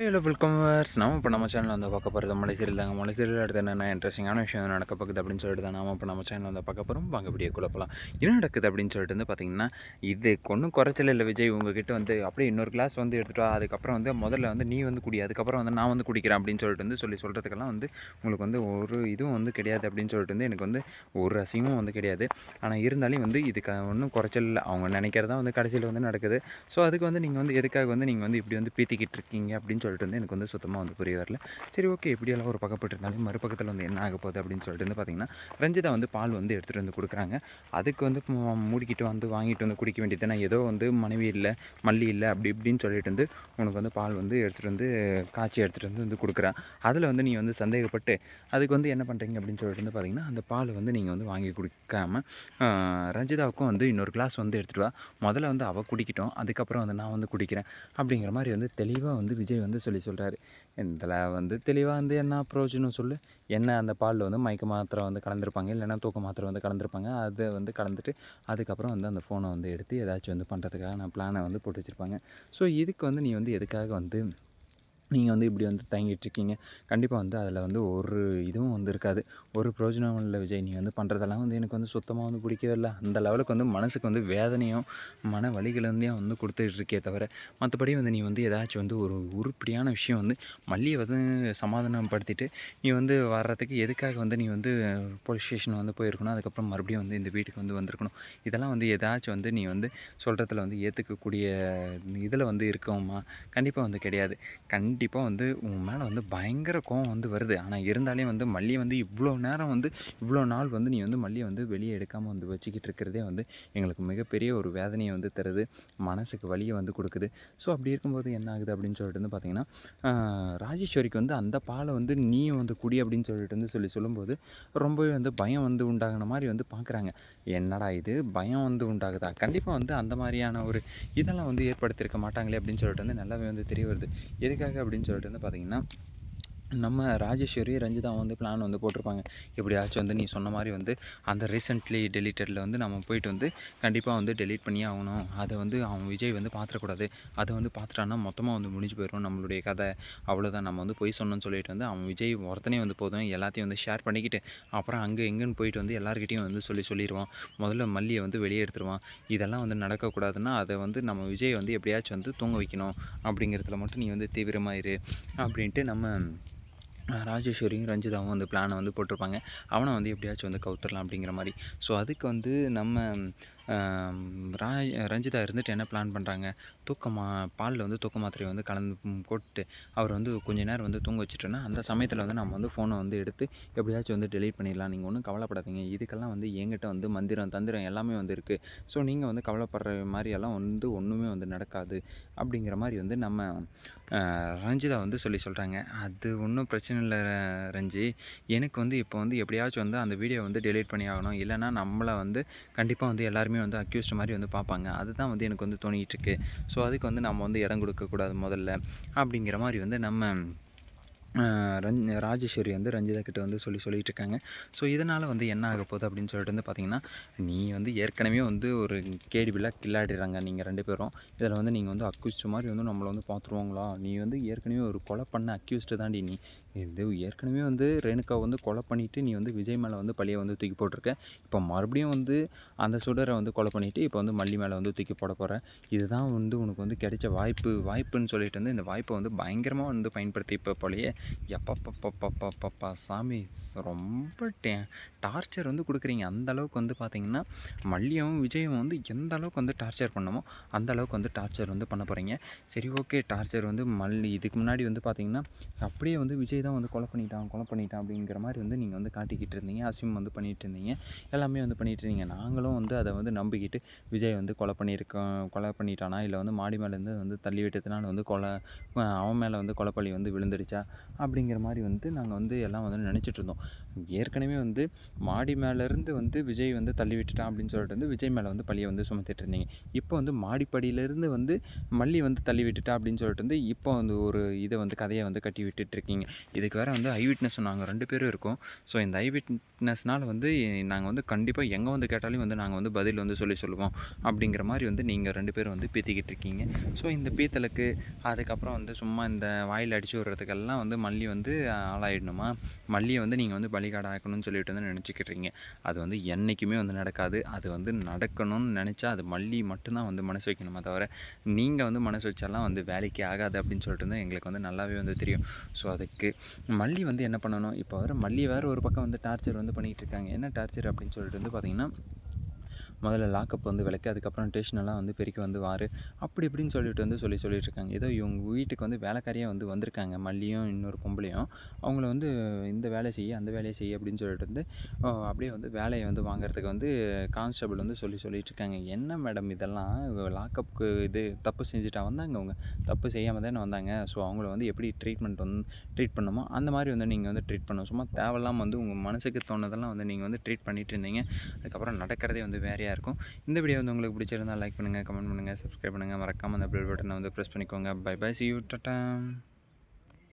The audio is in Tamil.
ஹலோ வெல்கம் வர்ஸ் நம்ம இப்போ நம்ம சேனலில் வந்து பார்க்க போகிறது மலைசீரியல் தாங்க. மலைசீரியல் அடுத்து என்னென்ன இன்ட்ரெஸ்டிங்கான விஷயம் நடக்க போகுது அப்படின்னு சொல்லிட்டு தான் நம்ம இப்போ நம்ம சேனலில் வந்து பார்க்க போகிறோம் வாங்க வீடியோ குழப்பலாம் என்ன நடக்குது அப்படின்னு சொல்லிட்டு வந்து பார்த்தீங்கன்னா இது ஒன்றும் குறைச்சல இல்லை விஜய். உங்ககிட்ட வந்து அப்படியே இன்னொரு கிளாஸ் வந்து எடுத்துகிட்டு அதுக்கப்புறம் வந்து முதல்ல வந்து நீ வந்து குடி. அதுக்கப்புறம் வந்து நான் வந்து குடிக்கிறேன் அப்படின்னு சொல்லிட்டு வந்து சொல்லி சொல்கிறதுக்கெல்லாம் வந்து உங்களுக்கு வந்து ஒரு இதுவும் வந்து கிடையாது அப்படின்னு சொல்லிட்டு வந்து எனக்கு வந்து ஒரு அசிங்கமும் வந்து கிடையாது. ஆனால் இருந்தாலும் வந்து இதுக்கு ஒன்றும் குறைச்சல் இல்லை. அவங்க நினைக்கிறதா வந்து கடைசியில் வந்து நடக்குது. ஸோ அதுக்கு வந்து நீங்கள் வந்து எதுக்காக வந்து நீங்கள் வந்து இப்படி வந்து பீத்திக்கிட்டு இருக்கீங்க அப்படின்னு சொல்லிட்டு வந்து எனக்கு வந்து சுத்தமாக வந்து புரிய வரல. சரி ஓகே இப்படியெல்லாம் ஒரு பக்கப்பட்டு இருந்தாலும் மறுபக்கத்தில் வந்து என்ன ஆக போகுது அப்படின்னு சொல்லிட்டு வந்து பார்த்திங்கன்னா ரஞ்சிதா வந்து பால் வந்து எடுத்துகிட்டு வந்து கொடுக்குறாங்க. அதுக்கு வந்து மூடிக்கிட்டு வந்து வாங்கிட்டு வந்து குடிக்க வேண்டியது நான் ஏதோ வந்து மனைவி இல்லை மல்லி இல்லை அப்படி இப்படின்னு சொல்லிட்டு வந்து உனக்கு வந்து பால் வந்து எடுத்துகிட்டு வந்து காய்ச்சி எடுத்துகிட்டு வந்து வந்து கொடுக்குறேன் அதில் வந்து நீ வந்து சந்தேகப்பட்டு அதுக்கு வந்து என்ன பண்ணுறீங்க அப்படின்னு சொல்லிட்டு வந்து பார்த்திங்கன்னா அந்த பால் வந்து நீங்கள் வந்து வாங்கி கொடுக்காம ரஞ்சிதாவுக்கும் வந்து இன்னொரு கிளாஸ் வந்து எடுத்துகிட்டு வா. முதல்ல வந்து அவள் குடிக்கட்டும் அதுக்கப்புறம் வந்து நான் வந்து குடிக்கிறேன் அப்படிங்கிற மாதிரி வந்து தெளிவாக வந்து விஜய் வந்து சொல்லி சொல்கிறாரு இதில் வந்து தெளிவாக வந்து என்ன பிரயோஜனம் சொல்லு. என்ன அந்த பாலில் வந்து மயக்க மாத்திரை வந்து கலந்துருப்பாங்க இல்லைன்னா தூக்க மாத்திரை வந்து கலந்துருப்பாங்க அதை வந்து கலந்துட்டு அதுக்கப்புறம் வந்து அந்த ஃபோனை வந்து எடுத்து ஏதாச்சும் வந்து பண்ணுறதுக்காக நான் பிளானை வந்து போட்டு வச்சுருப்பாங்க. ஸோ இதுக்கு வந்து நீ வந்து எதுக்காக வந்து நீங்கள் வந்து இப்படி வந்து தயங்கிட்டு இருக்கீங்க கண்டிப்பாக வந்து அதில் வந்து ஒரு இதுவும் வந்து இருக்காது. ஒரு பிரயோஜனம் இல்லை விஜய் நீ வந்து பண்ணுறதெல்லாம் வந்து எனக்கு வந்து சுத்தமாக வந்து பிடிக்கவே இல்லை அந்த லெவலுக்கு வந்து மனசுக்கு வந்து வேதனையும் மன வலிகளையும் வந்து கொடுத்துட்ருக்கே தவிர மற்றபடி வந்து நீ வந்து ஏதாச்சும் வந்து ஒரு உருப்படியான விஷயம் வந்து மல்லியை வந்து சமாதானப்படுத்திட்டு நீ வந்து வர்றதுக்கு எதுக்காக வந்து நீ வந்து போலீஸ் ஸ்டேஷன் வந்து போயிருக்கணும் அதுக்கப்புறம் மறுபடியும் வந்து இந்த வீட்டுக்கு வந்து வந்திருக்கணும். இதெல்லாம் வந்து ஏதாச்சும் வந்து நீ வந்து சொல்கிறதுல வந்து ஏற்றுக்கக்கூடிய இதில் வந்து இருக்கவுமா? கண்டிப்பாக வந்து கிடையாது. கண்டிப்பாக வந்து உன் மேலே வந்து பயங்கர கோவம் வந்து வருது. ஆனால் இருந்தாலே வந்து மல்லியை வந்து இவ்வளோ நேரம் வந்து இவ்வளோ நாள் வந்து நீ வந்து மல்லியை வந்து வெளியே எடுக்காமல் வந்து வச்சுக்கிட்டு இருக்கிறதே வந்து எங்களுக்கு மிகப்பெரிய ஒரு வேதனையை வந்து தருது. மனசுக்கு வலியை வந்து கொடுக்குது. ஸோ அப்படி இருக்கும்போது என்ன ஆகுது அப்படின்னு சொல்லிட்டு வந்து பார்த்தீங்கன்னா ராஜேஸ்வரிக்கு வந்து அந்த பாலை வந்து நீ வந்து குடி அப்படின்னு சொல்லிட்டு வந்து சொல்லி சொல்லும்போது ரொம்பவே வந்து பயம் வந்து உண்டாகின மாதிரி வந்து பார்க்குறாங்க என்னடா இது? பயம் வந்து உண்டாகுதா? கண்டிப்பாக வந்து அந்த மாதிரியான ஒரு இதெல்லாம் வந்து ஏற்படுத்தியிருக்க மாட்டாங்களே அப்படின்னு சொல்லிட்டு வந்து நல்லாவே வந்து தெரிய வருது. எதுக்காக அப்படின்னு சொல்லிட்டு வந்து பார்த்தீங்கன்னா நம்ம ராஜேஸ்வரி ரஞ்சிதா வந்து பிளான் வந்து போட்டிருப்பாங்க. எப்படியாச்சும் வந்து நீ சொன்ன மாதிரி வந்து அந்த ரீசெண்ட்லி டெலிட்டடில் வந்து நம்ம போயிட்டு வந்து கண்டிப்பாக வந்து டெலீட் பண்ணி ஆகணும். அதை வந்து அவன் விஜய் வந்து பார்த்துடக்கூடாது அதை வந்து பார்த்துட்டான்னா மொத்தமாக வந்து முடிஞ்சு போயிடும் நம்மளுடைய கதை. அவ்வளோதான் நம்ம வந்து பொய் சொன்னோன்னு சொல்லிட்டு வந்து அவன் விஜய் ஒருத்தனே வந்து போதும். எல்லாத்தையும் வந்து ஷேர் பண்ணிக்கிட்டு அப்புறம் அங்கே எங்கேன்னு போயிட்டு வந்து எல்லாருக்கிட்டையும் வந்து சொல்லி சொல்லிடுவான் முதல்ல மல்லியை வந்து வெளியே எடுத்துருவான். இதெல்லாம் வந்து நடக்கக்கூடாதுன்னா அதை வந்து நம்ம விஜய் வந்து எப்படியாச்சும் வந்து தூங்க வைக்கணும். அப்படிங்கிறதுல மட்டும் நீ வந்து தீவிரமாக இரு. அப்படின்ட்டு நம்ம ராஜேஸ்வரியும் ரஞ்சிதாவும் வந்து பிளானை வந்து போட்டிருப்பாங்க. அவனை வந்து எப்படியாச்சும் வந்து கவுத்துடலாம் அப்படிங்கிற மாதிரி. ஸோ அதுக்கு வந்து நம்ம ராய் ரஞ்சிதா இருந்துட்டு என்ன பிளான் பண்ணுறாங்க தூக்கமா பாலில் வந்து தூக்க மாத்திரையை வந்து கலந்து கொட்டு போட்டு அவர் வந்து கொஞ்ச நேரம் வந்து தூங்க வச்சுட்டோன்னா அந்த சமயத்தில் வந்து நம்ம வந்து ஃபோனை வந்து எடுத்து எப்படியாச்சும் வந்து டெலீட் பண்ணிடலாம். நீங்கள் ஒன்றும் கவலைப்படாதீங்க. இதுக்கெல்லாம் வந்து எங்கிட்ட வந்து மந்திரம் தந்திரம் எல்லாமே வந்து இருக்குது ஸோ நீங்கள் வந்து கவலைப்படுற மாதிரியெல்லாம் வந்து ஒன்றுமே வந்து நடக்காது. அப்படிங்கிற மாதிரி வந்து நம்ம ரஞ்சிதா வந்து சொல்லி சொல்கிறாங்க அது ஒன்றும் பிரச்சனை இல்லை ரஞ்சி. எனக்கு வந்து இப்போ வந்து எப்படியாச்சும் வந்து அந்த வீடியோ வந்து டெலீட் பண்ணி ஆகணும். இல்லைன்னா நம்மளை வந்து கண்டிப்பாக வந்து எல்லாருமே வந்து அக்யூஸ்ட் மாதிரி வந்து பார்ப்பாங்க. அதுதான் வந்து எனக்கு வந்து தோணிகிட்டு இருக்கு. ஸோ அதுக்கு வந்து நம்ம வந்து இடம் கொடுக்கக்கூடாது முதல்ல. அப்படிங்கிற மாதிரி வந்து நம்ம ரஞ் ராஜேஸ்வரி வந்து ரஞ்சிதா கிட்ட வந்து சொல்லி சொல்லிகிட்டு இருக்காங்க ஸோ இதனால் வந்து என்ன ஆக போகுது அப்படின்னு சொல்லிட்டு வந்து பார்த்தீங்கன்னா நீ வந்து ஏற்கனவே வந்து ஒரு கேடிபிளாக பில்லாக கில்லாடிடுறாங்க நீங்கள் ரெண்டு பேரும். இதில் வந்து நீங்கள் வந்து அக்யூஸ்ட் மாதிரி வந்து நம்மளை வந்து பார்த்துருவாங்களா நீ வந்து ஏற்கனவே ஒரு கொலை பண்ண அக்யூஸ்டு தாண்டி நீ. இது ஏற்கனவே வந்து ரேணுகா வந்து கொலை பண்ணிவிட்டு நீ வந்து விஜய் மேலே வந்து பழியை வந்து தூக்கி போட்டிருக்க. இப்போ மறுபடியும் வந்து அந்த சுடரை வந்து கொலை பண்ணிவிட்டு இப்போ வந்து மல்லி மேலே வந்து தூக்கி போட போகிற இதுதான் வந்து உனக்கு வந்து கிடைச்ச வாய்ப்பு. வாய்ப்புன்னு சொல்லிட்டு வந்து இந்த வாய்ப்பை வந்து பயங்கரமாக வந்து பயன்படுத்தி இப்போ போலயே எப்பப்பப்பப்பப்பப்பா சாமி ரொம்ப டே டார்ச்சர் வந்து கொடுக்குறீங்க. அந்த அளவுக்கு வந்து பார்த்தீங்கன்னா மல்லியும் விஜயும் வந்து எந்த அளவுக்கு வந்து டார்ச்சர் பண்ணமோ அந்த அளவுக்கு வந்து டார்ச்சர் வந்து பண்ண போகிறீங்க சரி ஓகே டார்ச்சர் வந்து மல்லி இதுக்கு முன்னாடி வந்து பார்த்தீங்கன்னா அப்படியே வந்து விஜய் தான் வந்து கொலை பண்ணிட்டான் கொலை பண்ணிட்டான் அப்படிங்கிற மாதிரி வந்து நீங்கள் வந்து காட்டிக்கிட்டு இருந்தீங்க அசிம் வந்து பண்ணிகிட்டு இருந்தீங்க. எல்லாமே வந்து பண்ணிகிட்டு இருந்தீங்க. நாங்களும் வந்து அதை வந்து நம்பிக்கிட்டு விஜய் வந்து கொலை பண்ணியிருக்கோம் கொலை பண்ணிட்டானா இல்லை வந்து மாடி மேலேருந்து வந்து தள்ளி விட்டதுனால வந்து கொலை அவன் மேலே வந்து கொலைப்பள்ளி வந்து விழுந்துடுச்சா அப்படிங்கிற மாதிரி வந்து நாங்கள் வந்து எல்லாம் வந்து நினச்சிட்டு இருந்தோம் ஏற்கனவே வந்து மாடி மேலேருந்து வந்து விஜய் வந்து தள்ளி விட்டுட்டான் அப்படின்னு சொல்லிட்டு வந்து விஜய் மேலே வந்து பழியை வந்து சுமத்திட்டு இருந்தீங்க. இப்போ வந்து மாடிப்படியிலேருந்து வந்து மல்லி வந்து தள்ளி விட்டுட்டா அப்படின்னு சொல்லிட்டு வந்து இப்போ வந்து ஒரு இதை வந்து கதையை வந்து கட்டி விட்டுட்ருக்கீங்க இதுக்கு வேறு வந்து ஐ விட்னஸ் நாங்கள் ரெண்டு பேரும் இருக்கோம். ஸோ இந்த ஐ விட்னஸ்னால் வந்து நாங்கள் வந்து கண்டிப்பாக எங்கே வந்து கேட்டாலும் வந்து நாங்கள் வந்து பதில் வந்து சொல்லி சொல்லுவோம். அப்படிங்கிற மாதிரி வந்து நீங்கள் ரெண்டு பேரும் வந்து பீத்திக்கிட்டு இருக்கீங்க. ஸோ இந்த பீத்தலுக்கு அதுக்கப்புறம் வந்து சும்மா இந்த வாயில் அடித்து விடுறதுக்கெல்லாம் வந்து மல்லி வந்து ஆளாயிடணுமா? மல்லியை வந்து நீங்கள் வந்து பலிகாடு ஆக்கணும்னு சொல்லிட்டு வந்து நினச்சிக்கிட்றீங்க அது வந்து என்றைக்குமே வந்து நடக்காது. அது வந்து நடக்கணும்னு நினச்சா அது மல்லி மட்டும்தான் வந்து மனசு வைக்கணுமா தவிர நீங்கள் வந்து மனசு வச்சாலாம் வந்து வேலைக்கு ஆகாது அப்படின்னு சொல்லிட்டு வந்து எங்களுக்கு வந்து நல்லாவே வந்து தெரியும். ஸோ அதுக்கு மல்லி வந்து என்ன பண்ணணும்? இப்போ வர மல்லி வேறு ஒரு பக்கம் வந்து டார்ச்சர் வந்து பண்ணிகிட்டு இருக்காங்க. என்ன டார்ச்சர் அப்படின்னு சொல்லிட்டு வந்து பார்த்திங்கன்னா முதல்ல லாக்கப் வந்து விளக்கு அதுக்கப்புறம் டேஷனெல்லாம் வந்து பெருக்கி வந்து வாரு அப்படி இப்படின்னு சொல்லிட்டு வந்து சொல்லி சொல்லிட்டு இருக்காங்க. ஏதோ இவங்க வீட்டுக்கு வந்து வேலைக்காரியாக வந்து வந்திருக்காங்க. மல்லியும் இன்னொரு பொம்பளையும். அவங்கள வந்து இந்த வேலையை செய்ய அந்த வேலையை செய்ய அப்படின்னு சொல்லிட்டு வந்து அப்படியே வந்து வேலையை வந்து வாங்குறதுக்கு வந்து கான்ஸ்டபிள் வந்து சொல்லி சொல்லிட்டு இருக்காங்க. என்ன மேடம் இதெல்லாம்? லாக்கப்புக்கு இது தப்பு செஞ்சுட்டா வந்தாங்க அவங்க? தப்பு செய்யாமல் தானே வந்தாங்க. ஸோ அவங்கள வந்து எப்படி ட்ரீட்மெண்ட் வந்து ட்ரீட் பண்ணுமோ அந்த மாதிரி வந்து நீங்கள் வந்து ட்ரீட் பண்ணணும். சும்மா தேவையில்லாமல் வந்து உங்கள் மனசுக்கு தோணுதெல்லாம் வந்து நீங்கள் வந்து ட்ரீட் பண்ணிட்டு இருந்தீங்க. அதுக்கப்புறம் நடக்கிறதே வந்து வேறையாக இருக்கும். இந்த வீடியோ வந்து உங்களுக்கு பிடிச்சிருந்தா லைக் பண்ணுங்கள் கமெண்ட் பண்ணுங்கள் சப்ஸ்கிரைப் பண்ணுங்கள் மறக்காமல் அந்த பெல் பட்டனை வந்து ப்ரெஸ் பண்ணிக்கோங்க. Bye bye see you tata